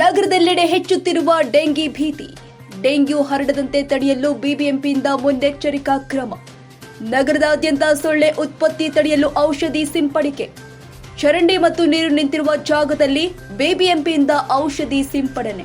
ನಗರದೆಲ್ಲೆಡೆ ಹೆಚ್ಚುತ್ತಿರುವ ಡೆಂಗಿ ಭೀತಿ. ಡೆಂಗ್ಯೂ ಹರಡದಂತೆ ತಡೆಯಲು ಬಿಬಿಎಂಪಿಯಿಂದ ಮುನ್ನೆಚ್ಚರಿಕಾ ಕ್ರಮ. ನಗರದಾದ್ಯಂತ ಸೊಳ್ಳೆ ಉತ್ಪತ್ತಿ ತಡೆಯಲು ಔಷಧಿ ಸಿಂಪಡಿಕೆ. ಚರಂಡಿ ಮತ್ತು ನೀರು ನಿಂತಿರುವ ಜಾಗದಲ್ಲಿ ಬಿಬಿಎಂಪಿಯಿಂದ ಔಷಧಿ ಸಿಂಪಡಣೆ.